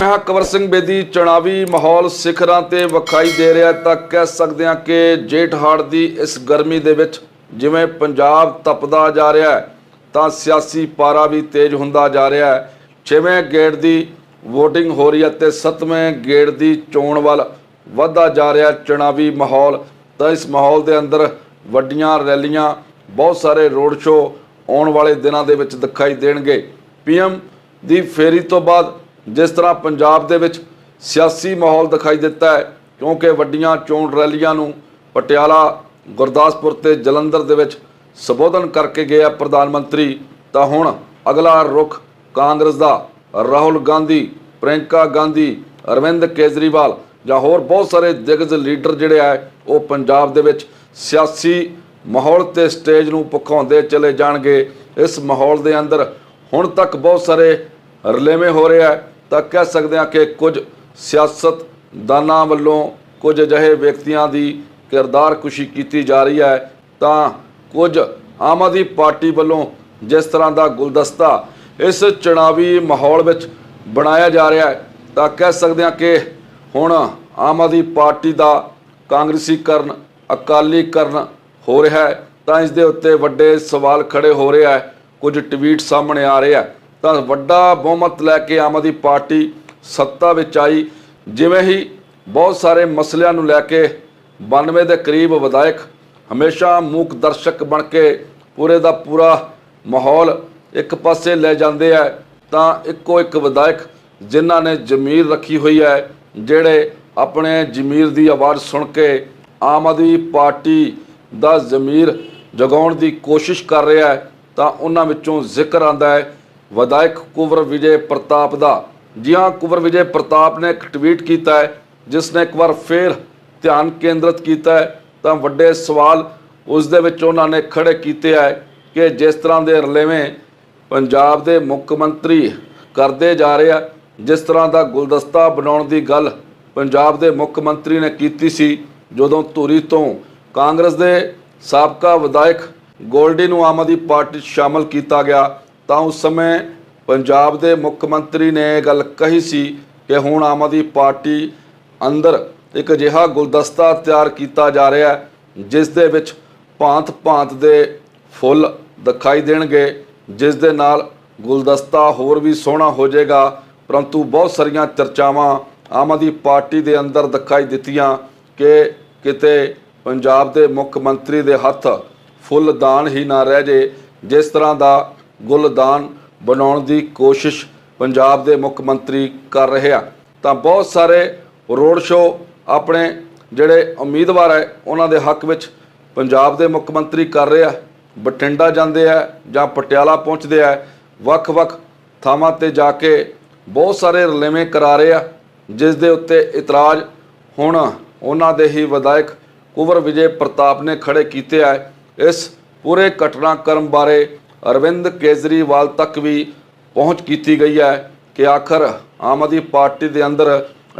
ਮੈਂ ਕਵਰ ਸਿੰਘ ਬੇਦੀ ਚੁਣਾਵੀ ਮਾਹੌਲ ਸਿਖਰਾਂ ਤੇ ਵਿਖਾਈ ਦੇ ਰਿਹਾ ਤਾਂ ਕਹਿ ਸਕਦੇ ਹਾਂ ਕਿ ਜੇਠ ਹਾੜ ਦੀ ਇਸ ਗਰਮੀ ਦੇ ਵਿੱਚ ਜਿਵੇਂ ਪੰਜਾਬ ਤਪਦਾ ਜਾ ਰਿਹਾ ਹੈ, ਤਾਂ ਸਿਆਸੀ ਪਾਰਾ ਵੀ ਤੇਜ਼ ਹੁੰਦਾ ਜਾ ਰਿਹਾ ਹੈ। ਛੇਵੇਂ ਗੇੜ ਦੀ VOTING ਹੋ ਰਹੀ ਹੈ ਤੇ ਸੱਤਵੇਂ ਗੇੜ ਦੀ ਚੋਣ ਵੱਲ ਵਧਦਾ ਜਾ ਰਿਹਾ ਚੁਣਾਵੀ ਮਾਹੌਲ। ਤਾਂ ਇਸ ਮਾਹੌਲ ਦੇ ਅੰਦਰ ਵੱਡੀਆਂ ਰੈਲੀਆਂ, ਬਹੁਤ ਸਾਰੇ ਰੋਡ ਸ਼ੋਅ ਆਉਣ ਵਾਲੇ ਦਿਨਾਂ ਦੇ ਵਿੱਚ ਦਿਖਾਈ ਦੇਣਗੇ। ਪੀਐਮ ਦੀ ਫੇਰੀ ਤੋਂ ਬਾਅਦ ਜਿਸ ਤਰ੍ਹਾਂ ਪੰਜਾਬ ਦੇ ਵਿੱਚ ਸਿਆਸੀ ਮਾਹੌਲ ਦਿਖਾਈ ਦਿੱਤਾ ਹੈ, ਕਿਉਂਕਿ ਵੱਡੀਆਂ ਚੋਣ ਰੈਲੀਆਂ ਨੂੰ ਪਟਿਆਲਾ, ਗੁਰਦਾਸਪੁਰ ਤੇ ਜਲੰਧਰ ਦੇ ਵਿੱਚ ਸੰਬੋਧਨ ਕਰਕੇ ਗਿਆ ਪ੍ਰਧਾਨ ਮੰਤਰੀ, ਤਾਂ ਹੁਣ ਅਗਲਾ ਰੁਖ ਕਾਂਗਰਸ ਦਾ, ਰਾਹੁਲ ਗਾਂਧੀ ਪ੍ਰਿੰਕਾ ਗਾਂਧੀ, ਅਰਵਿੰਦ ਕੇਜਰੀਵਾਲ ਜਾਂ ਹੋਰ ਬਹੁਤ ਸਾਰੇ ਦਿਗਜ ਲੀਡਰ ਜਿਹੜੇ ਆ, ਉਹ ਪੰਜਾਬ ਦੇ ਵਿੱਚ ਸਿਆਸੀ ਮਾਹੌਲ ਤੇ ਸਟੇਜ ਨੂੰ ਪਖਾਉਂਦੇ ਚਲੇ ਜਾਣਗੇ। ਇਸ ਮਾਹੌਲ ਦੇ ਅੰਦਰ ਹੁਣ ਤੱਕ ਬਹੁਤ ਸਾਰੇ ਰਲੇਵੇਂ ਹੋ ਰਿਹਾ ਹੈ ਤਾਂ ਕਹਿ ਸਕਦੇ ਹਾਂ ਕਿ ਕੁਝ ਸਿਆਸਤਦਾਨਾਂ ਵੱਲੋਂ ਕੁਝ ਅਜਿਹੇ ਵਿਅਕਤੀਆਂ ਦੀ ਕਿਰਦਾਰ ਕੁਸ਼ੀ ਕੀਤੀ ਜਾ ਰਹੀ ਹੈ, ਤਾਂ ਕੁਝ ਆਮ ਆਦਮੀ ਪਾਰਟੀ ਵੱਲੋਂ ਜਿਸ ਤਰ੍ਹਾਂ ਦਾ ਗੁਲਦਸਤਾ ਇਸ ਚੁਣਾਵੀ ਮਾਹੌਲ ਵਿੱਚ ਬਣਾਇਆ ਜਾ ਰਿਹਾ ਹੈ, ਤਾਂ ਕਹਿ ਸਕਦੇ ਹਾਂ ਕਿ ਹੁਣ ਆਮ ਆਦਮੀ ਪਾਰਟੀ ਦਾ ਕਾਂਗਰਸੀਕਰਨ ਅਕਾਲੀਕਰਨ ਹੋ ਰਿਹਾ ਹੈ, ਤਾਂ ਇਸ ਦੇ ਉੱਤੇ ਵੱਡੇ ਸਵਾਲ ਖੜੇ ਹੋ ਰਹੇ ਹੈ, ਕੁਝ ਟਵੀਟ ਸਾਹਮਣੇ ਆ ਰਹੇ ਆ ਤਾਂ ਵੱਡਾ ਬਹੁਮਤ ਲੈ ਕੇ ਆਮ ਆਦਮੀ ਪਾਰਟੀ ਸੱਤਾ ਵਿੱਚ ਆਈ। ਜਿਵੇਂ ਹੀ ਬਹੁਤ ਸਾਰੇ ਮਸਲਿਆਂ ਨੂੰ ਲੈ ਕੇ 92 ਦੇ ਕਰੀਬ ਵਿਧਾਇਕ ਹਮੇਸ਼ਾ ਮੂਕ ਦਰਸ਼ਕ ਬਣ ਕੇ ਪੂਰੇ ਦਾ ਪੂਰਾ ਮਾਹੌਲ ਇੱਕ ਪਾਸੇ ਲੈ ਜਾਂਦੇ ਆ, ਤਾਂ ਇੱਕੋ ਇੱਕ ਵਿਧਾਇਕ ਜਿਨ੍ਹਾਂ ਨੇ ਜ਼ਮੀਰ ਰੱਖੀ ਹੋਈ ਹੈ, ਜਿਹੜੇ ਆਪਣੇ ਜ਼ਮੀਰ ਦੀ ਆਵਾਜ਼ ਸੁਣ ਕੇ ਆਮ ਆਦਮੀ ਪਾਰਟੀ ਦਾ ਜ਼ਮੀਰ ਜਗਾਉਣ ਦੀ ਕੋਸ਼ਿਸ਼ ਕਰ ਰਿਹਾ ਹੈ, ਤਾਂ ਉਹਨਾਂ ਵਿੱਚੋਂ ਜ਼ਿਕਰ ਆਂਦਾ ਹੈ ਵਿਧਾਇਕ ਕੁਵਰ ਵਿਜੇ ਪ੍ਰਤਾਪ ਦਾ। ਜੀ ਹਾਂ, ਕੁਵਰ ਵਿਜੇ ਪ੍ਰਤਾਪ ਨੇ ਇੱਕ ਟਵੀਟ ਕੀਤਾ ਹੈ, ਜਿਸ ਨੇ ਇੱਕ ਵਾਰ ਫੇਰ ਧਿਆਨ ਕੇਂਦਰਿਤ ਕੀਤਾ ਹੈ। ਤਾਂ ਵੱਡੇ ਸਵਾਲ ਉਸ ਦੇ ਵਿੱਚ ਉਹਨਾਂ ਨੇ ਖੜੇ ਕੀਤੇ ਹੈ ਕਿ ਜਿਸ ਤਰ੍ਹਾਂ ਦੇ ਰਲੇਵੇਂ ਪੰਜਾਬ ਦੇ ਮੁੱਖ ਮੰਤਰੀ ਕਰਦੇ ਜਾ ਰਹੇ ਆ, ਜਿਸ ਤਰ੍ਹਾਂ ਦਾ ਗੁਲਦਸਤਾ ਬਣਾਉਣ ਦੀ ਗੱਲ ਪੰਜਾਬ ਦੇ ਮੁੱਖ ਮੰਤਰੀ ਨੇ ਕੀਤੀ ਸੀ, ਜਦੋਂ ਧੂਰੀ ਤੋਂ ਕਾਂਗਰਸ ਦੇ ਸਾਬਕਾ ਵਿਧਾਇਕ ਗੋਲਡੀ ਨੂੰ ਆਮ ਆਦਮੀ ਪਾਰਟੀ 'ਚ ਸ਼ਾਮਲ ਕੀਤਾ ਗਿਆ। ਤਾਂ ਉਸ ਸਮੇਂ ਪੰਜਾਬ ਦੇ ਮੁੱਖ ਮੰਤਰੀ ਨੇ ਇਹ ਗੱਲ ਕਹੀ ਸੀ ਕਿ ਹੁਣ ਆਮ ਆਦਮੀ ਪਾਰਟੀ ਅੰਦਰ ਇੱਕ ਅਜਿਹਾ ਗੁਲਦਸਤਾ ਤਿਆਰ ਕੀਤਾ ਜਾ ਰਿਹਾ ਹੈ, ਜਿਸ ਦੇ ਵਿੱਚ ਭਾਂਤ-ਭਾਂਤ ਦੇ ਫੁੱਲ ਦਿਖਾਈ ਦੇਣਗੇ, ਜਿਸ ਦੇ ਨਾਲ ਗੁਲਦਸਤਾ ਹੋਰ ਵੀ ਸੋਹਣਾ ਹੋ ਜਾਏਗਾ। ਪਰੰਤੂ ਬਹੁਤ ਸਾਰੀਆਂ ਚਰਚਾਵਾਂ ਆਮ ਆਦਮੀ ਪਾਰਟੀ ਦੇ ਅੰਦਰ ਦਿਖਾਈ ਦਿੱਤੀਆਂ ਕਿ ਕਿਤੇ ਪੰਜਾਬ ਦੇ ਮੁੱਖ ਮੰਤਰੀ ਦੇ ਹੱਥ ਫੁੱਲਦਾਨ ਹੀ ਨਾ ਰਹਿ ਜੇ, ਜਿਸ ਤਰ੍ਹਾਂ ਦਾ ਗੁਲਦਾਨ ਬਣਾਉਣ ਦੀ ਕੋਸ਼ਿਸ਼ ਪੰਜਾਬ ਦੇ ਮੁੱਖ ਮੰਤਰੀ ਕਰ ਰਹੇ ਆ। ਤਾਂ ਬਹੁਤ ਸਾਰੇ ਰੋਡ ਸ਼ੋਅ ਆਪਣੇ ਜਿਹੜੇ ਉਮੀਦਵਾਰ ਹੈ, ਉਹਨਾਂ ਦੇ ਹੱਕ ਵਿੱਚ ਪੰਜਾਬ ਦੇ ਮੁੱਖ ਮੰਤਰੀ ਕਰ ਰਹੇ ਆ। ਬਠਿੰਡਾ ਜਾਂਦੇ ਆ ਜਾਂ ਪਟਿਆਲਾ ਪਹੁੰਚਦੇ ਆ। ਵੱਖ-ਵੱਖ ਥਾਵਾਂ ਤੇ ਜਾ ਕੇ ਬਹੁਤ ਸਾਰੇ ਰਲੇਵੇਂ ਕਰਾ ਰਹੇ ਆ, ਜਿਸ ਦੇ ਉੱਤੇ ਇਤਰਾਜ਼ ਹੁਣ ਉਹਨਾਂ ਦੇ ਹੀ ਵਿਧਾਇਕ ਕੁਵਰ ਵਿਜੇ ਪ੍ਰਤਾਪ ਨੇ ਖੜੇ ਕੀਤੇ ਆ। ਇਸ ਪੂਰੇ ਘਟਨਾਕ੍ਰਮ ਬਾਰੇ ਅਰਵਿੰਦ ਕੇਜਰੀਵਾਲ ਤੱਕ ਵੀ ਪਹੁੰਚ ਕੀਤੀ ਗਈ ਹੈ ਕਿ ਆਖਰ ਆਮ ਆਦਮੀ ਪਾਰਟੀ ਦੇ ਅੰਦਰ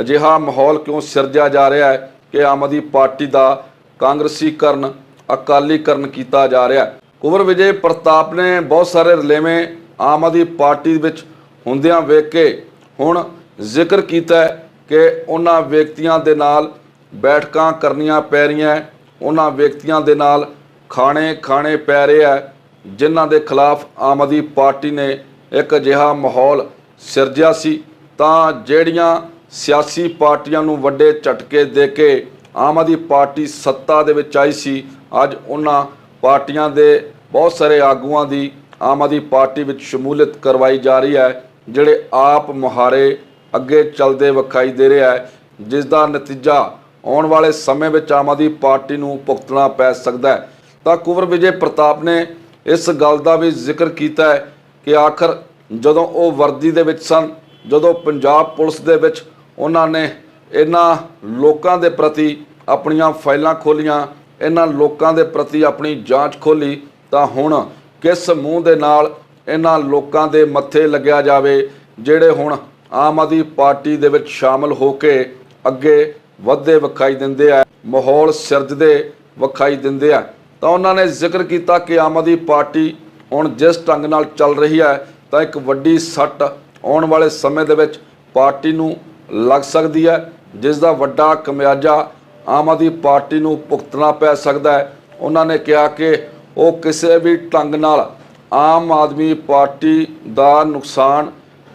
ਅਜਿਹਾ ਮਾਹੌਲ ਕਿਉਂ ਸਿਰਜਿਆ ਜਾ ਰਿਹਾ ਹੈ ਕਿ ਆਮ ਆਦਮੀ ਪਾਰਟੀ ਦਾ ਕਾਂਗਰਸੀਕਰਨ ਅਕਾਲੀਕਰਨ ਕੀਤਾ ਜਾ ਰਿਹਾ ਹੈ? ਕੁਵਰ ਵਿਜੇ ਪ੍ਰਤਾਪ ਨੇ ਬਹੁਤ ਸਾਰੇ ਰਲੇਵੇਂ ਆਮ ਆਦਮੀ ਪਾਰਟੀ ਵਿੱਚ ਹੁੰਦਿਆਂ ਵੇਖ ਕੇ ਹੁਣ ਜ਼ਿਕਰ ਕੀਤਾ ਕਿ ਉਹਨਾਂ ਵਿਅਕਤੀਆਂ ਦੇ ਨਾਲ ਬੈਠਕਾਂ ਕਰਨੀਆਂ ਪੈ ਰਹੀਆਂ ਉਹਨਾਂ ਵਿਅਕਤੀਆਂ ਦੇ ਨਾਲ ਖਾਣੇ ਖਾਣੇ ਪੈ ਰਹੇ ਹੈ ਜਿਨ੍ਹਾਂ ਦੇ ਖਿਲਾਫ ਆਮ ਆਦਮੀ ਪਾਰਟੀ ਨੇ ਇੱਕ ਅਜਿਹਾ ਮਾਹੌਲ ਸਿਰਜਿਆ ਸੀ, ਤਾਂ ਜਿਹੜੀਆਂ ਸਿਆਸੀ ਪਾਰਟੀਆਂ ਨੂੰ ਵੱਡੇ ਝਟਕੇ ਦੇ ਕੇ ਆਮ ਆਦਮੀ ਪਾਰਟੀ ਸੱਤਾ ਦੇ ਵਿੱਚ ਆਈ ਸੀ, ਅੱਜ ਉਹਨਾਂ ਪਾਰਟੀਆਂ ਦੇ ਬਹੁਤ ਸਾਰੇ ਆਗੂਆਂ ਦੀ ਆਮ ਆਦਮੀ ਪਾਰਟੀ ਵਿੱਚ ਸ਼ਮੂਲੀਅਤ ਕਰਵਾਈ ਜਾ ਰਹੀ ਹੈ, ਜਿਹੜੇ ਆਪ ਮੁਹਾਰੇ ਅੱਗੇ ਚੱਲਦੇ ਵਿਖਾਈ ਦੇ ਰਿਹਾ ਹੈ, ਜਿਸ ਦਾ ਨਤੀਜਾ ਆਉਣ ਵਾਲੇ ਸਮੇਂ ਵਿੱਚ ਆਮ ਆਦਮੀ ਪਾਰਟੀ ਨੂੰ ਭੁਗਤਣਾ ਪੈ ਸਕਦਾ ਹੈ। ਤਾਂ ਕੁਵਰ ਵਿਜੇ ਪ੍ਰਤਾਪ ਨੇ ਇਸ ਗੱਲ ਦਾ ਵੀ ਜ਼ਿਕਰ ਕੀਤਾ ਹੈ ਕਿ ਆਖਰ ਜਦੋਂ ਉਹ ਵਰਦੀ ਦੇ ਵਿੱਚ ਸਨ, ਜਦੋਂ ਪੰਜਾਬ ਪੁਲਿਸ ਦੇ ਵਿੱਚ ਉਹਨਾਂ ਨੇ ਇਹਨਾਂ ਲੋਕਾਂ ਦੇ ਪ੍ਰਤੀ ਆਪਣੀਆਂ ਫਾਈਲਾਂ ਖੋਲੀਆਂ, ਇਹਨਾਂ ਲੋਕਾਂ ਦੇ ਪ੍ਰਤੀ ਆਪਣੀ ਜਾਂਚ ਖੋਲੀ, ਤਾਂ ਹੁਣ ਕਿਸ ਮੂੰਹ ਦੇ ਨਾਲ ਇਹਨਾਂ ਲੋਕਾਂ ਦੇ ਮੱਥੇ ਲੱਗਿਆ ਜਾਵੇ, ਜਿਹੜੇ ਹੁਣ ਆਮ ਆਦਮੀ ਪਾਰਟੀ ਦੇ ਵਿੱਚ ਸ਼ਾਮਲ ਹੋ ਕੇ ਅੱਗੇ ਵੱਧਦੇ ਵਿਖਾਈ ਦਿੰਦੇ ਆ, ਮਾਹੌਲ ਸਿਰਜਦੇ ਵਿਖਾਈ ਦਿੰਦੇ ਆ। ਤਾਂ ਉਹਨਾਂ ਨੇ ਜ਼ਿਕਰ ਕੀਤਾ ਕਿ ਆਮ ਆਦਮੀ ਪਾਰਟੀ ਹੁਣ ਜਿਸ ਢੰਗ ਨਾਲ ਚੱਲ ਰਹੀ ਹੈ, ਤਾਂ ਇੱਕ ਵੱਡੀ ਸੱਟ ਆਉਣ ਵਾਲੇ ਸਮੇਂ ਦੇ ਵਿੱਚ ਪਾਰਟੀ ਨੂੰ ਲੱਗ ਸਕਦੀ ਹੈ, ਜਿਸ ਦਾ ਵੱਡਾ ਕਮਿਆਜਾ ਆਮ ਆਦਮੀ ਪਾਰਟੀ ਨੂੰ ਭੁਗਤਣਾ ਪੈ ਸਕਦਾ ਹੈ। ਉਹਨਾਂ ਨੇ ਕਿਹਾ ਕਿ ਉਹ ਕਿਸੇ ਵੀ ਢੰਗ ਨਾਲ ਆਮ ਆਦਮੀ ਪਾਰਟੀ ਦਾ ਨੁਕਸਾਨ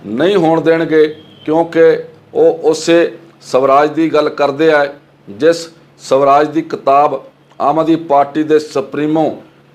ਨਹੀਂ ਹੋਣ ਦੇਣਗੇ, ਕਿਉਂਕਿ ਉਹ ਉਸੇ ਸਵਰਾਜ ਦੀ ਗੱਲ ਕਰਦੇ ਆ, ਜਿਸ ਸਵਰਾਜ ਦੀ ਕਿਤਾਬ ਆਮ ਆਦਮੀ ਪਾਰਟੀ ਦੇ ਸੁਪਰੀਮੋ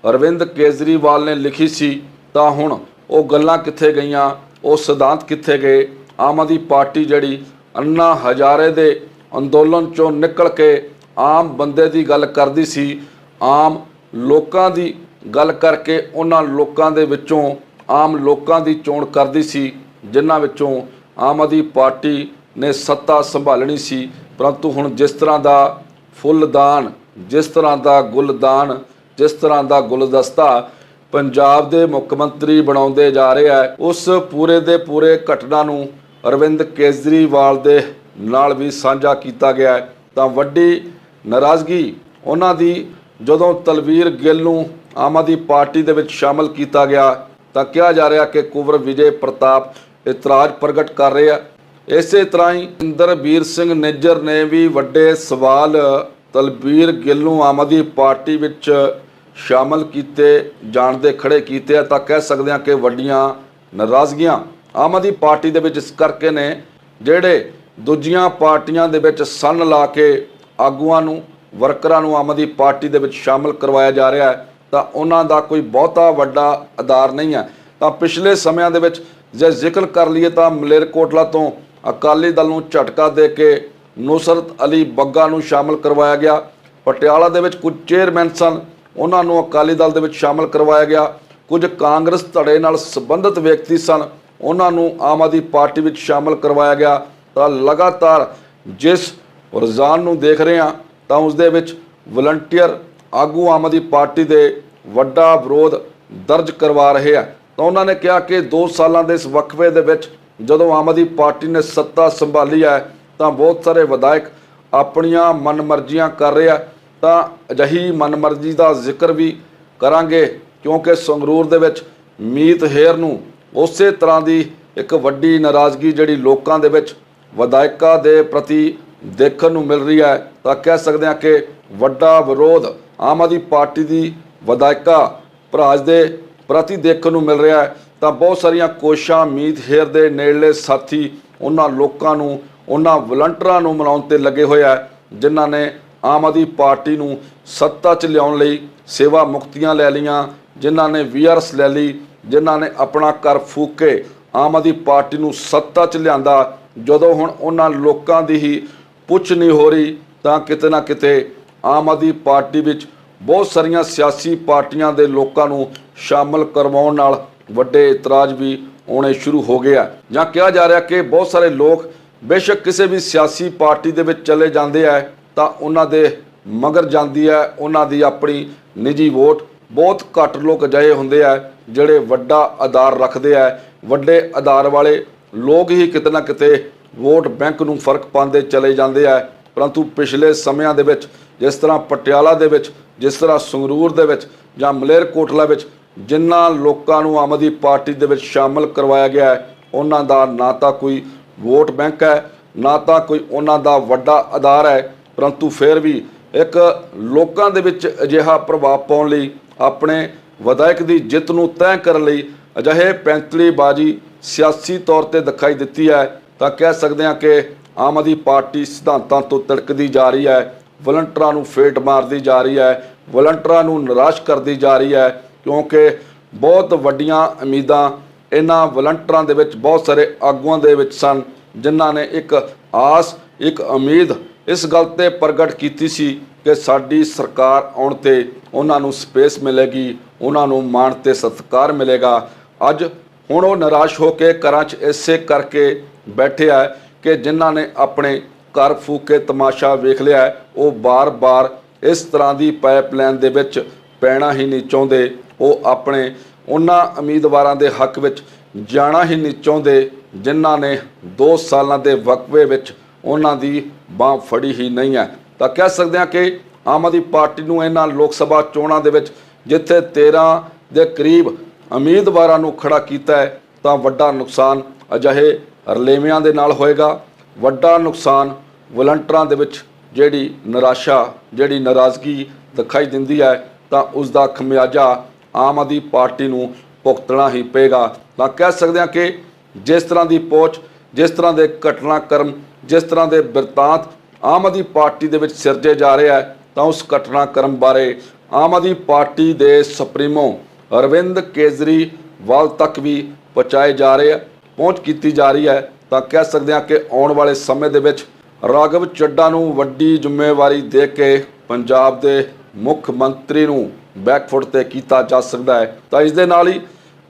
ਅਰਵਿੰਦ ਕੇਜਰੀਵਾਲ ਨੇ ਲਿਖੀ ਸੀ, ਤਾਂ ਹੁਣ ਉਹ ਗੱਲਾਂ ਕਿੱਥੇ ਗਈਆਂ, ਉਹ ਸਿਧਾਂਤ ਕਿੱਥੇ ਗਏ? ਆਮ ਆਦਮੀ ਪਾਰਟੀ ਜਿਹੜੀ ਅੰਨਾ ਹਜ਼ਾਰੇ ਦੇ ਅੰਦੋਲਨ ਚੋਂ ਨਿਕਲ ਕੇ ਆਮ ਬੰਦੇ ਦੀ ਗੱਲ ਕਰਦੀ ਸੀ, ਆਮ ਲੋਕਾਂ ਦੀ ਗੱਲ ਕਰਕੇ ਉਹਨਾਂ ਲੋਕਾਂ ਦੇ ਵਿੱਚੋਂ, ਆਮ ਲੋਕਾਂ ਦੀ ਚੋਣ ਕਰਦੀ ਸੀ, ਜਿਨ੍ਹਾਂ ਵਿੱਚੋਂ ਆਮ ਆਦਮੀ ਪਾਰਟੀ ਨੇ ਸੱਤਾ ਸੰਭਾਲਣੀ ਸੀ। ਪਰੰਤੂ ਹੁਣ ਜਿਸ ਤਰ੍ਹਾਂ ਦਾ ਫੁੱਲਦਾਨ ਜਿਸ ਤਰ੍ਹਾਂ ਦਾ ਗੁਲਦਾਨ, ਜਿਸ ਤਰ੍ਹਾਂ ਦਾ ਗੁਲਦਸਤਾ ਪੰਜਾਬ ਦੇ ਮੁੱਖ ਮੰਤਰੀ ਬਣਾਉਂਦੇ ਜਾ ਰਿਹਾ ਹੈ ਉਸ ਪੂਰੇ ਦੇ ਪੂਰੇ ਘਟਨਾ ਨੂੰ ਅਰਵਿੰਦ ਕੇਜਰੀਵਾਲ ਦੇ ਨਾਲ ਵੀ ਸਾਂਝਾ ਕੀਤਾ ਗਿਆ ਹੈ। ਤਾਂ ਵੱਡੀ ਨਾਰਾਜ਼ਗੀ ਉਹਨਾਂ ਦੀ, ਜਦੋਂ ਤਲਵੀਰ ਗਿੱਲ ਨੂੰ ਆਮ ਆਦਮੀ ਪਾਰਟੀ ਦੇ ਵਿੱਚ ਸ਼ਾਮਲ ਕੀਤਾ ਗਿਆ, ਤਾਂ ਕਿਹਾ ਜਾ ਰਿਹਾ ਕਿ ਕੁਵਰ ਵਿਜੇ ਪ੍ਰਤਾਪ ਇਤਰਾਜ਼ ਪ੍ਰਗਟ ਕਰ ਰਹੇ ਆ। ਇਸੇ ਤਰ੍ਹਾਂ ਹੀ ਇੰਦਰਬੀਰ ਸਿੰਘ ਨਿੱਜਰ ਨੇ ਵੀ ਵੱਡੇ ਸਵਾਲ ਤਲਬੀਰ ਗਿੱਲ ਨੂੰ ਆਮ ਆਦਮੀ ਪਾਰਟੀ ਵਿੱਚ ਸ਼ਾਮਲ ਕੀਤੇ ਜਾਣ ਦੇ ਖੜੇ ਕੀਤੇ ਆ, ਤਾਂ ਕਹਿ ਸਕਦੇ ਹਾਂ ਕਿ ਵੱਡੀਆਂ ਨਾਰਾਜ਼ਗੀਆਂ ਆਮ ਆਦਮੀ ਪਾਰਟੀ ਦੇ ਵਿੱਚ ਇਸ ਕਰਕੇ ਨੇ, ਜਿਹੜੇ ਦੂਜੀਆਂ ਪਾਰਟੀਆਂ ਦੇ ਵਿੱਚ ਸੰਨ ਲਾ ਕੇ ਆਗੂਆਂ ਨੂੰ, ਵਰਕਰਾਂ ਨੂੰ ਆਮ ਆਦਮੀ ਪਾਰਟੀ ਦੇ ਵਿੱਚ ਸ਼ਾਮਲ ਕਰਵਾਇਆ ਜਾ ਰਿਹਾ ਹੈ, ਤਾਂ ਉਹਨਾਂ ਦਾ ਕੋਈ ਬਹੁਤਾ ਵੱਡਾ ਆਧਾਰ ਨਹੀਂ ਹੈ। ਤਾਂ ਪਿਛਲੇ ਸਮਿਆਂ ਦੇ ਵਿੱਚ ਜੇ ਜ਼ਿਕਰ ਕਰ ਲਈਏ ਤਾਂ ਮਲੇਰਕੋਟਲਾ ਤੋਂ ਅਕਾਲੀ ਦਲ ਨੂੰ ਝਟਕਾ ਦੇ ਕੇ ਨੁਸਰਤ ਅਲੀ ਬੱਗਾ ਨੂੰ ਸ਼ਾਮਲ ਕਰਵਾਇਆ ਗਿਆ। ਪਟਿਆਲਾ ਦੇ ਵਿੱਚ ਕੁਝ ਚੇਅਰਮੈਨ ਸਨ, ਉਹਨਾਂ ਨੂੰ ਅਕਾਲੀ ਦਲ ਦੇ ਵਿੱਚ ਸ਼ਾਮਲ ਕਰਵਾਇਆ ਗਿਆ। ਕੁਝ ਕਾਂਗਰਸ ਧੜੇ ਨਾਲ ਸੰਬੰਧਿਤ ਵਿਅਕਤੀ ਸਨ, ਉਹਨਾਂ ਨੂੰ ਆਮ ਆਦਮੀ ਪਾਰਟੀ ਵਿੱਚ ਸ਼ਾਮਲ ਕਰਵਾਇਆ ਗਿਆ। ਤਾਂ ਲਗਾਤਾਰ ਜਿਸ ਰੁਝਾਨ ਨੂੰ ਦੇਖ ਰਹੇ ਹਾਂ, ਤਾਂ ਉਸ ਦੇ ਵਿੱਚ ਵਲੰਟੀਅਰ ਆਗੂ ਆਮ ਆਦਮੀ ਪਾਰਟੀ ਦੇ ਵੱਡਾ ਵਿਰੋਧ ਦਰਜ ਕਰਵਾ ਰਹੇ ਆ। ਤਾਂ ਉਹਨਾਂ ਨੇ ਕਿਹਾ ਕਿ 2 ਸਾਲਾਂ ਦੇ ਇਸ ਵਕਫੇ ਦੇ ਵਿੱਚ ਜਦੋਂ ਆਮ ਆਦਮੀ ਪਾਰਟੀ ਨੇ ਸੱਤਾ ਸੰਭਾਲੀ ਹੈ ਤਾਂ ਬਹੁਤ ਸਾਰੇ ਵਿਧਾਇਕ ਆਪਣੀਆਂ ਮਨਮਰਜ਼ੀਆਂ ਕਰ ਰਿਹਾ ਤਾਂ ਅਜਿਹੀ ਮਨਮਰਜ਼ੀ ਦਾ ਜ਼ਿਕਰ ਵੀ ਕਰਾਂਗੇ, ਕਿਉਂਕਿ ਸੰਗਰੂਰ ਦੇ ਵਿੱਚ ਮੀਤ ਹੇਰ ਨੂੰ ਉਸੇ ਤਰ੍ਹਾਂ ਦੀ ਇੱਕ ਵੱਡੀ ਨਾਰਾਜ਼ਗੀ ਜਿਹੜੀ ਲੋਕਾਂ ਦੇ ਵਿੱਚ ਵਿਧਾਇਕਾਂ ਦੇ ਪ੍ਰਤੀ ਦੇਖਣ ਨੂੰ ਮਿਲ ਰਹੀ ਹੈ। ਤਾਂ ਕਹਿ ਸਕਦੇ ਹਾਂ ਕਿ ਵੱਡਾ ਵਿਰੋਧ ਆਮ ਆਦਮੀ ਪਾਰਟੀ ਦੀ ਵਿਧਾਇਕਾ ਭਰਾਜ ਦੇ ਪ੍ਰਤੀ ਦੇਖਣ ਨੂੰ ਮਿਲ ਰਿਹਾ ਹੈ। ਤਾਂ ਬਹੁਤ ਸਾਰੀਆਂ ਕੋਸ਼ਾਂ ਮੀਤ ਹੇਰ ਦੇ ਨੇੜਲੇ ਸਾਥੀ ਉਹਨਾਂ ਲੋਕਾਂ ਨੂੰ ਉਹਨਾਂ ਵਲੰਟਰਾਂ ਨੂੰ ਮਨਾਉਣ ਤੇ ਲੱਗੇ ਹੋਏ ਆ, ਜਿਨ੍ਹਾਂ ਨੇ ਆਮ ਆਦਮੀ ਪਾਰਟੀ ਨੂੰ ਸੱਤਾ 'ਚ ਲਿਆਉਣ ਲਈ ਸੇਵਾ ਮੁਕਤੀਆਂ ਲੈ ਲਈਆਂ, ਜਿਨ੍ਹਾਂ ਨੇ ਵੀਆਰਸ ਲੈ ਲਈ, ਜਿਨ੍ਹਾਂ ਨੇ ਆਪਣਾ ਕਰ ਫੂਕ ਕੇ ਆਮ ਆਦਮੀ ਪਾਰਟੀ ਨੂੰ ਸੱਤਾ 'ਚ ਲਿਆਂਦਾ। ਜਦੋਂ ਹੁਣ ਉਹਨਾਂ ਲੋਕਾਂ ਦੀ ਹੀ ਪੁੱਛ ਨਹੀਂ ਹੋ ਰਹੀ, ਤਾਂ ਕਿਤੇ ਨਾ ਕਿਤੇ ਆਮ ਆਦਮੀ ਪਾਰਟੀ ਵਿੱਚ ਬਹੁਤ ਸਾਰੀਆਂ ਸਿਆਸੀ ਪਾਰਟੀਆਂ ਦੇ ਲੋਕਾਂ ਨੂੰ ਸ਼ਾਮਲ ਕਰਵਾਉਣ ਨਾਲ ਵੱਡੇ ਇਤਰਾਜ਼ ਵੀ ਆਉਣੇ ਸ਼ੁਰੂ ਹੋ ਗਏ ਆ। ਜਾਂ ਕਿਹਾ ਜਾ ਰਿਹਾ ਕਿ ਬਹੁਤ ਸਾਰੇ ਲੋਕ ਬੇਸ਼ੱਕ ਕਿਸੇ ਵੀ ਸਿਆਸੀ ਪਾਰਟੀ ਦੇ ਵਿੱਚ ਚਲੇ ਜਾਂਦੇ ਆ, ਤਾਂ ਉਹਨਾਂ ਦੇ ਮਗਰ ਜਾਂਦੀ ਹੈ ਉਹਨਾਂ ਦੀ ਆਪਣੀ ਨਿੱਜੀ ਵੋਟ। ਬਹੁਤ ਘੱਟ ਲੋਕ ਅਜਿਹੇ ਹੁੰਦੇ ਆ, ਜਿਹੜੇ ਵੱਡਾ ਆਧਾਰ ਰੱਖਦੇ ਆ। ਵੱਡੇ ਆਧਾਰ ਵਾਲੇ ਲੋਕ ਹੀ ਕਿਤੇ ਨਾ ਕਿਤੇ ਵੋਟ ਬੈਂਕ ਨੂੰ ਫ਼ਰਕ ਪਾਉਂਦੇ ਚਲੇ ਜਾਂਦੇ ਆ। ਪਰੰਤੂ ਪਿਛਲੇ ਸਮਿਆਂ ਦੇ ਵਿੱਚ, ਜਿਸ ਤਰ੍ਹਾਂ ਪਟਿਆਲਾ ਦੇ ਵਿੱਚ, ਜਿਸ ਤਰ੍ਹਾਂ ਸੰਗਰੂਰ ਦੇ ਵਿੱਚ ਜਾਂ ਮਲੇਰਕੋਟਲਾ ਵਿੱਚ ਜਿਨ੍ਹਾਂ ਲੋਕਾਂ ਨੂੰ ਆਮ ਆਦਮੀ ਪਾਰਟੀ ਦੇ ਵਿੱਚ ਸ਼ਾਮਲ ਕਰਵਾਇਆ ਗਿਆ ਹੈ ਉਹਨਾਂ ਦਾ ਨਾ ਤਾਂ ਕੋਈ ਵੋਟ ਬੈਂਕ ਹੈ, ਨਾ ਤਾਂ ਕੋਈ ਉਹਨਾਂ ਦਾ ਵੱਡਾ ਆਧਾਰ ਹੈ, ਪਰੰਤੂ ਫਿਰ ਵੀ ਇੱਕ ਲੋਕਾਂ ਦੇ ਵਿੱਚ ਅਜਿਹਾ ਪ੍ਰਭਾਵ ਪਾਉਣ ਲਈ, ਆਪਣੇ ਵਿਧਾਇਕ ਦੀ ਜਿੱਤ ਨੂੰ ਤੈਅ ਕਰਨ ਲਈ ਅਜਿਹੇ ਪੈਂਤਲੀ ਬਾਜੀ ਸਿਆਸੀ ਤੌਰ ਤੇ ਦਿਖਾਈ ਦਿੱਤੀ ਹੈ, ਤਾਂ ਕਹਿ ਸਕਦੇ ਹਾਂ ਕਿ ਆਮ ਆਦਮੀ ਪਾਰਟੀ ਸਿਧਾਂਤਾਂ ਤੋਂ ਤਿੜਕਦੀ ਜਾ ਰਹੀ ਹੈ, ਵਲੰਟਰਾਂ ਨੂੰ ਫੇਟ ਮਾਰਦੀ ਜਾ ਰਹੀ ਹੈ, ਵਲੰਟਰਾਂ ਨੂੰ ਨਿਰਾਸ਼ ਕਰਦੀ ਜਾ ਰਹੀ ਹੈ, ਕਿਉਂਕਿ ਬਹੁਤ ਵੱਡੀਆਂ ਉਮੀਦਾਂ ਇਹਨਾਂ ਵਲੰਟਰਾਂ ਦੇ ਵਿੱਚ ਬਹੁਤ ਸਾਰੇ ਆਗੂਆਂ ਦੇ ਵਿੱਚ ਸਨ, ਜਿਨ੍ਹਾਂ ਨੇ ਇੱਕ ਆਸ, ਇੱਕ ਉਮੀਦ ਇਸ ਗੱਲ ਤੇ ਪ੍ਰਗਟ ਕੀਤੀ ਸੀ ਕਿ ਸਾਡੀ ਸਰਕਾਰ ਆਉਣ ਤੇ ਉਹਨਾਂ ਨੂੰ ਸਪੇਸ ਮਿਲੇਗੀ, ਉਹਨਾਂ ਨੂੰ ਮਾਣ ਤੇ ਸਤਿਕਾਰ ਮਿਲੇਗਾ। ਅੱਜ ਹੁਣ ਉਹ ਨਿਰਾਸ਼ ਹੋ ਕੇ ਘਰਾਂ 'ਚ ਇਸੇ ਕਰਕੇ ਬੈਠੇ ਆ ਕਿ ਜਿਨ੍ਹਾਂ ਨੇ ਆਪਣੇ ਘਰ ਫੂਕੇ ਤਮਾਸ਼ਾ ਵੇਖ ਲਿਆ, ਉਹ ਬਾਰ-ਬਾਰ ਇਸ ਤਰ੍ਹਾਂ ਦੀ ਪਾਈਪਲਾਈਨ ਦੇ ਵਿੱਚ ਪੈਣਾ ਹੀ ਨਹੀਂ ਚਾਹੁੰਦੇ। ਉਹ ਆਪਣੇ ਉਹਨਾਂ ਉਮੀਦਵਾਰਾਂ ਦੇ ਹੱਕ ਵਿੱਚ ਜਾਣਾ ਹੀ ਨਹੀਂ ਚਾਹੁੰਦੇ, ਜਿਨ੍ਹਾਂ ਨੇ 2 ਸਾਲਾਂ ਦੇ ਵਕਫੇ ਵਿੱਚ ਉਹਨਾਂ ਦੀ ਬਾਹ ਫੜੀ ਹੀ ਨਹੀਂ ਹੈ। ਤਾਂ ਕਹਿ ਸਕਦੇ ਹਾਂ ਕਿ ਆਮ ਆਦਮੀ ਪਾਰਟੀ ਨੂੰ ਇਹਨਾਂ ਲੋਕ ਸਭਾ ਚੋਣਾਂ ਦੇ ਵਿੱਚ ਜਿੱਥੇ 13 ਦੇ ਕਰੀਬ ਉਮੀਦਵਾਰਾਂ ਨੂੰ ਖੜਾ ਕੀਤਾ ਹੈ, ਤਾਂ ਵੱਡਾ ਨੁਕਸਾਨ ਅਜਿਹੇ ਰਲੇਵਿਆਂ ਦੇ ਨਾਲ ਹੋਏਗਾ। ਵੱਡਾ ਨੁਕਸਾਨ ਵਲੰਟਰਾਂ ਦੇ ਵਿੱਚ ਜਿਹੜੀ ਨਿਰਾਸ਼ਾ, ਜਿਹੜੀ ਨਾਰਾਜ਼ਗੀ ਦਿਖਾਈ ਦਿੰਦੀ ਹੈ, ਤਾਂ ਉਸ ਦਾ ਖਮਿਆਜਾ ਆਮ ਆਦਮੀ ਪਾਰਟੀ ਨੂੰ ਭੁਗਤਣਾ ਹੀ ਪਏਗਾ। ਤਾਂ ਕਹਿ ਸਕਦੇ ਹਾਂ ਕਿ ਜਿਸ ਤਰ੍ਹਾਂ ਦੀ ਪਹੁੰਚ, ਜਿਸ ਤਰ੍ਹਾਂ ਦੇ ਘਟਨਾਕ੍ਰਮ, ਜਿਸ ਤਰ੍ਹਾਂ ਦੇ ਬਿਰਤਾਂਤ ਆਮ ਆਦਮੀ ਪਾਰਟੀ ਦੇ ਵਿੱਚ ਸਿਰਜੇ ਜਾ ਰਿਹਾ ਹੈ ਤਾਂ ਉਸ ਘਟਨਾਕ੍ਰਮ ਬਾਰੇ ਆਮ ਆਦਮੀ ਪਾਰਟੀ ਦੇ ਸੁਪਰੀਮੋ ਅਰਵਿੰਦ ਕੇਜਰੀਵਾਲ ਤੱਕ ਵੀ ਪਹੁੰਚਾਏ ਜਾ ਰਹੇ ਹੈ ਪਹੁੰਚ ਕੀਤੀ ਜਾ ਰਹੀ ਹੈ। ਤਾਂ ਕਹਿ ਸਕਦੇ ਹਾਂ ਕਿ ਆਉਣ ਵਾਲੇ ਸਮੇਂ ਦੇ ਵਿੱਚ ਰਾਘਵ ਚੱਡਾ ਨੂੰ ਵੱਡੀ ਜ਼ਿੰਮੇਵਾਰੀ ਦੇ ਕੇ ਪੰਜਾਬ ਦੇ ਮੁੱਖ ਮੰਤਰੀ ਨੂੰ ਬੈਕਫੁੱਟ ਤੇ ਕੀਤਾ ਜਾ ਸਕਦਾ ਹੈ। ਤਾਂ ਇਸ ਦੇ ਨਾਲ ਹੀ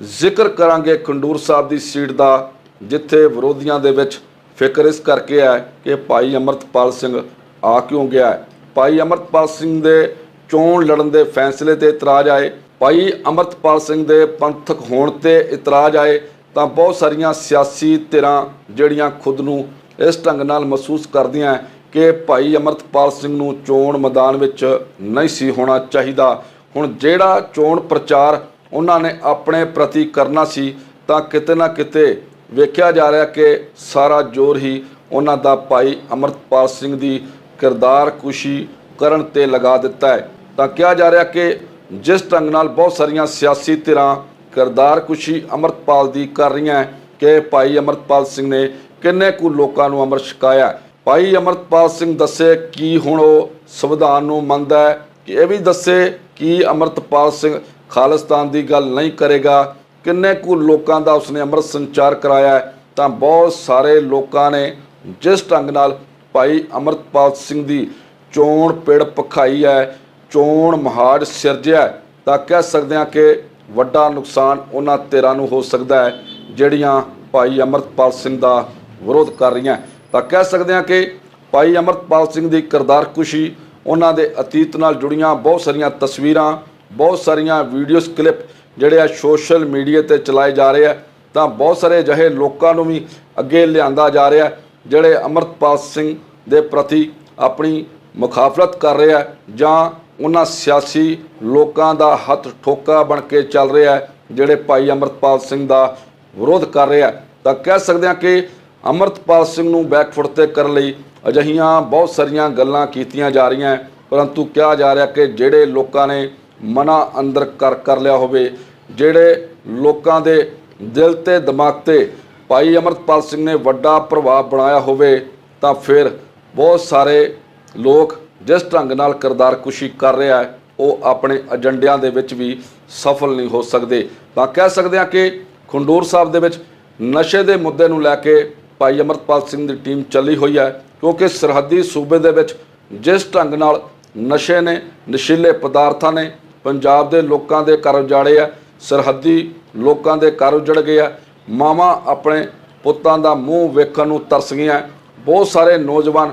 ਜ਼ਿਕਰ ਕਰਾਂਗੇ ਖੰਡੂਰ ਸਾਹਿਬ ਦੀ ਸੀਟ ਦਾ, ਜਿੱਥੇ ਵਿਰੋਧੀਆਂ ਦੇ ਵਿੱਚ ਫਿਕਰ ਇਸ ਕਰਕੇ ਹੈ ਕਿ ਭਾਈ ਅਮਰਤਪਾਲ ਸਿੰਘ ਆ ਕਿਉਂ ਗਿਆ ਭਾਈ ਅਮਰਤਪਾਲ ਸਿੰਘ ਦੇ ਚੋਣ ਲੜਨ ਦੇ ਫੈਸਲੇ ਤੇ ਇਤਰਾਜ਼ ਆਏ। ਭਾਈ ਅਮਰਤਪਾਲ ਸਿੰਘ ਦੇ ਪੰਥਕ ਹੋਣ ਤੇ ਇਤਰਾਜ਼ ਆਏ। ਤਾਂ ਬਹੁਤ ਸਾਰੀਆਂ ਸਿਆਸੀ ਧਿਰਾਂ ਜਿਹੜੀਆਂ ਖੁਦ ਨੂੰ ਇਸ ਢੰਗ ਨਾਲ ਮਹਿਸੂਸ ਕਰਦੀਆਂ ਕਿ ਭਾਈ ਅਮਰਤਪਾਲ ਸਿੰਘ ਨੂੰ ਚੋਣ ਮੈਦਾਨ ਵਿੱਚ ਨਹੀਂ ਸੀ ਹੋਣਾ ਚਾਹੀਦਾ। ਹੁਣ ਜਿਹੜਾ ਚੋਣ ਪ੍ਰਚਾਰ ਉਹਨਾਂ ਨੇ ਆਪਣੇ ਪ੍ਰਤੀ ਕਰਨਾ ਸੀ, ਤਾਂ ਕਿਤੇ ਨਾ ਕਿਤੇ ਵੇਖਿਆ ਜਾ ਰਿਹਾ ਕਿ ਸਾਰਾ ਜ਼ੋਰ ਹੀ ਉਹਨਾਂ ਦਾ ਭਾਈ ਅਮਰਤਪਾਲ ਸਿੰਘ ਦੀ ਕਿਰਦਾਰ ਕੁਸ਼ੀ ਕਰਨ ਤੇ ਲਗਾ ਦਿੱਤਾ ਹੈ। ਤਾਂ ਕਿਹਾ ਜਾ ਰਿਹਾ ਕਿ ਜਿਸ ਢੰਗ ਨਾਲ ਬਹੁਤ ਸਾਰੀਆਂ ਸਿਆਸੀ ਧਿਰਾਂ ਕਿਰਦਾਰ ਕੁਸ਼ੀ ਅਮਰਤਪਾਲ ਦੀ ਕਰ ਰਹੀਆਂ ਕਿ ਭਾਈ ਅਮਰਤਪਾਲ ਸਿੰਘ ਨੇ ਕਿੰਨੇ ਕੁ ਲੋਕਾਂ ਨੂੰ ਅਮਰ ਛਕਾਇਆ ਭਾਈ ਅਮਰਤਪਾਲ ਸਿੰਘ ਦੱਸੇ ਕੀ ਹੁਣ ਉਹ ਸੰਵਿਧਾਨ ਨੂੰ ਮੰਨਦਾ ਹੈ ਕਿ ਇਹ ਵੀ ਦੱਸੇ ਕਿ ਅਮਰਤਪਾਲ ਸਿੰਘ ਖਾਲਿਸਤਾਨ ਦੀ ਗੱਲ ਨਹੀਂ ਕਰੇਗਾ। ਕਿੰਨੇ ਕੁ ਲੋਕਾਂ ਦਾ ਉਸਨੇ ਅੰਮ੍ਰਿਤ ਸੰਚਾਰ ਕਰਾਇਆ ਤਾਂ ਬਹੁਤ ਸਾਰੇ ਲੋਕਾਂ ਨੇ ਜਿਸ ਢੰਗ ਨਾਲ ਭਾਈ ਅਮਰਤਪਾਲ ਸਿੰਘ ਦੀ ਚੋਣ ਪਿੜ ਪਖਾਈ ਹੈ, ਚੋਣ ਮਹਾੜ ਸਿਰਜਿਆ ਤਾਂ ਕਹਿ ਸਕਦੇ ਹਾਂ ਕਿ ਵੱਡਾ ਨੁਕਸਾਨ ਉਹਨਾਂ ਧਿਰਾਂ ਨੂੰ ਹੋ ਸਕਦਾ ਹੈ, ਜਿਹੜੀਆਂ ਭਾਈ ਅਮਰਤਪਾਲ ਸਿੰਘ ਦਾ ਵਿਰੋਧ ਕਰ ਰਹੀਆਂ। ਤਾਂ ਕਹਿ ਸਕਦੇ ਹਾਂ ਕਿ ਭਾਈ ਅਮਰਤਪਾਲ ਸਿੰਘ ਦੀ ਕਿਰਦਾਰ ਕੁਸ਼ੀ ਉਹਨਾਂ ਦੇ ਅਤੀਤ ਨਾਲ ਜੁੜੀਆਂ ਬਹੁਤ ਸਾਰੀਆਂ ਤਸਵੀਰਾਂ, ਬਹੁਤ ਸਾਰੀਆਂ ਵੀਡੀਓਜ਼ ਕਲਿੱਪ ਜਿਹੜੇ ਆ ਸੋਸ਼ਲ ਮੀਡੀਆ ਤੇ ਚਲਾਏ ਜਾ ਰਹੇ ਆ। ਤਾਂ ਬਹੁਤ ਸਾਰੇ ਅਜਿਹੇ ਲੋਕਾਂ ਨੂੰ ਵੀ ਅੱਗੇ ਲਿਆਂਦਾ ਜਾ ਰਿਹਾ, ਜਿਹੜੇ ਅਮਰਤਪਾਲ ਸਿੰਘ ਦੇ ਪ੍ਰਤੀ ਆਪਣੀ ਮੁਖਾਫਲਤ ਕਰ ਰਿਹਾ ਹੈ ਜਾਂ ਉਹਨਾਂ ਸਿਆਸੀ ਲੋਕਾਂ ਦਾ ਹੱਥ ਠੋਕਾ ਬਣ ਕੇ ਚੱਲ ਰਿਹਾ, ਜਿਹੜੇ ਭਾਈ ਅਮਰਤਪਾਲ ਸਿੰਘ ਦਾ ਵਿਰੋਧ ਕਰ ਰਿਹਾ ਤਾਂ ਕਹਿ ਸਕਦੇ ਹਾਂ ਕਿ ਅਮਰਤਪਾਲ ਸਿੰਘ ਨੂੰ ਬੈਕਫੁੱਟ ਤੇ ਕਰਨ ਲਈ ਅਜਿਹੀਆਂ ਬਹੁਤ ਸਾਰੀਆਂ ਗੱਲਾਂ ਕੀਤੀਆਂ ਜਾ ਰਹੀਆਂ ਪਰੰਤੂ ਕਿਹਾ ਜਾ ਰਿਹਾ ਕਿ ਜਿਹੜੇ ਲੋਕਾਂ ਨੇ ਮਨਾ ਅੰਦਰ ਕਰ ਕਰ ਲਿਆ ਹੋਵੇ, ਜਿਹੜੇ ਲੋਕਾਂ ਦੇ ਦਿਲ ਤੇ ਦਿਮਾਗ ਤੇ ਭਾਈ ਅਮਰਤਪਾਲ ਸਿੰਘ ਨੇ ਵੱਡਾ ਪ੍ਰਭਾਵ ਬਣਾਇਆ ਹੋਵੇ, ਤਾਂ ਫਿਰ ਬਹੁਤ ਸਾਰੇ ਲੋਕ ਜਿਸ ਢੰਗ ਨਾਲ ਕਿਰਦਾਰਕੁਸ਼ੀ ਕਰ ਰਿਹਾ ਹੈ, ਉਹ ਆਪਣੇ ਏਜੰਡਿਆਂ ਦੇ ਵਿੱਚ ਵੀ ਸਫਲ ਨਹੀਂ ਹੋ ਸਕਦੇ। ਤਾਂ ਕਹਿ ਸਕਦੇ ਹਾਂ ਕਿ ਖੰਡੂਰ ਸਾਹਿਬ ਦੇ ਵਿੱਚ ਨਸ਼ੇ ਦੇ ਮੁੱਦੇ ਨੂੰ ਲੈ ਕੇ ਭਾਈ ਅਮਰਤਪਾਲ ਸਿੰਘ ਦੀ ਟੀਮ ਚੱਲੀ ਹੋਈ ਹੈ, ਕਿਉਂਕਿ ਸਰਹੱਦੀ ਸੂਬੇ ਦੇ ਵਿੱਚ ਜਿਸ ਢੰਗ ਨਾਲ ਨਸ਼ੇ ਨੇ, ਨਸ਼ੀਲੇ ਪਦਾਰਥਾਂ ਨੇ ਪੰਜਾਬ ਦੇ ਲੋਕਾਂ ਦੇ ਘਰ ਉਜਾੜੇ ਆ, ਸਰਹੱਦੀ ਲੋਕਾਂ ਦੇ ਘਰ ਉਜੜ ਗਏ ਆ, ਮਾਵਾਂ ਆਪਣੇ ਪੁੱਤਾਂ ਦਾ ਮੂੰਹ ਵੇਖਣ ਨੂੰ ਤਰਸ ਗਈਆਂ। ਬਹੁਤ ਸਾਰੇ ਨੌਜਵਾਨ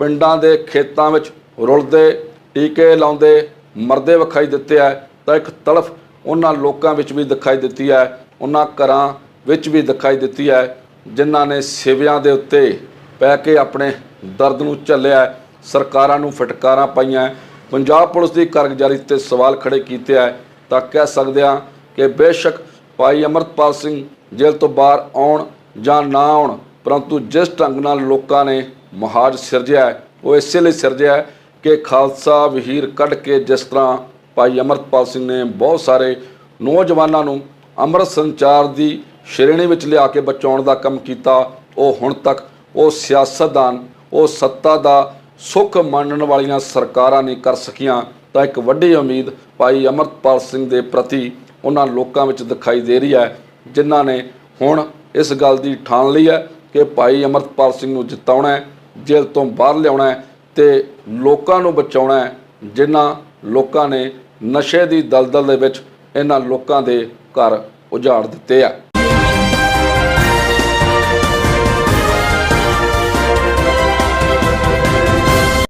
ਪਿੰਡਾਂ ਦੇ ਖੇਤਾਂ ਵਿੱਚ ਰੁਲਦੇ, ਟੀਕੇ ਲਾਉਂਦੇ, ਮਰਦੇ ਵਿਖਾਈ ਦਿੱਤੇ ਆ। ਤਾਂ ਇੱਕ ਤਲਫ ਉਹਨਾਂ ਲੋਕਾਂ ਵਿੱਚ ਵੀ ਦਿਖਾਈ ਦਿੱਤੀ ਹੈ, ਉਹਨਾਂ ਘਰਾਂ ਵਿੱਚ ਵੀ ਦਿਖਾਈ ਦਿੱਤੀ ਹੈ। ਜਿਨ੍ਹਾਂ ਨੇ ਸੇਵਿਆਂ ਦੇ ਉੱਤੇ ਪੈ ਕੇ ਆਪਣੇ ਦਰਦ ਨੂੰ ਝੱਲਿਆ ਸਰਕਾਰਾਂ ਨੂੰ ਫਟਕਾਰਾਂ ਪਾਈਆਂ ਪੰਜਾਬ ਪੁਲਿਸ ਦੀ ਕਾਰਗੁਜ਼ਾਰੀ ਤੇ ਸਵਾਲ ਖੜੇ ਕੀਤੇ ਹੈ, ਤਾਂ ਕਹਿ ਸਕਦੇ ਹਾਂ ਕਿ ਬੇਸ਼ੱਕ ਭਾਈ ਅਮਰਤਪਾਲ ਸਿੰਘ ਜੇਲ੍ਹ ਤੋਂ ਬਾਹਰ ਆਉਣ ਜਾਂ ਨਾ ਆਉਣ, ਪਰੰਤੂ ਜਿਸ ਢੰਗ ਨਾਲ ਲੋਕਾਂ ਨੇ ਮਹਾਜ ਸਿਰਜਿਆ ਉਹ ਇਸੇ ਲਈ ਸਿਰਜਿਆ ਕਿ ਖਾਲਸਾ ਵਹੀਰ ਕੱਢ ਕੇ ਜਿਸ ਤਰ੍ਹਾਂ ਭਾਈ ਅਮਰਤਪਾਲ ਸਿੰਘ ਨੇ ਬਹੁਤ ਸਾਰੇ ਨੌਜਵਾਨਾਂ ਨੂੰ ਅੰਮ੍ਰਿਤ ਸੰਚਾਰ ਦੀ ਸ਼੍ਰੇਣੀ ਵਿੱਚ ਲਿਆ ਕੇ ਬਚਾਉਣ ਦਾ ਕੰਮ ਕੀਤਾ, ਉਹ ਹੁਣ ਤੱਕ ਉਹ ਸਿਆਸਤਦਾਨ, ਉਹ ਸੱਤਾ ਦਾ ਸੁੱਖ ਮੰਨਣ ਵਾਲੀਆਂ ਸਰਕਾਰਾਂ ਨਹੀਂ ਕਰ ਸਕੀਆਂ। ਤਾਂ ਇੱਕ ਵੱਡੀ ਉਮੀਦ ਭਾਈ ਅਮਰਤਪਾਲ ਸਿੰਘ ਦੇ ਪ੍ਰਤੀ ਉਹਨਾਂ ਲੋਕਾਂ ਵਿੱਚ ਦਿਖਾਈ ਦੇ ਰਹੀ ਹੈ, ਜਿਨ੍ਹਾਂ ਨੇ ਹੁਣ ਇਸ ਗੱਲ ਦੀ ਠਾਣ ਲਈ ਹੈ ਕਿ ਭਾਈ ਅਮਰਤਪਾਲ ਸਿੰਘ ਨੂੰ ਜਿਤਾਉਣਾ ਹੈ, ਜੇਲ੍ਹ ਤੋਂ ਬਾਹਰ ਲਿਆਉਣਾ ਹੈ ਤੇ ਲੋਕਾਂ ਨੂੰ ਬਚਾਉਣਾ ਹੈ, ਜਿਨ੍ਹਾਂ ਲੋਕਾਂ ਨੇ ਨਸ਼ੇ ਦੀ ਦਲਦਲ ਦੇ ਵਿੱਚ ਇਹਨਾਂ ਲੋਕਾਂ ਦੇ ਘਰ ਉਜਾੜ ਦਿੱਤੇ ਆ।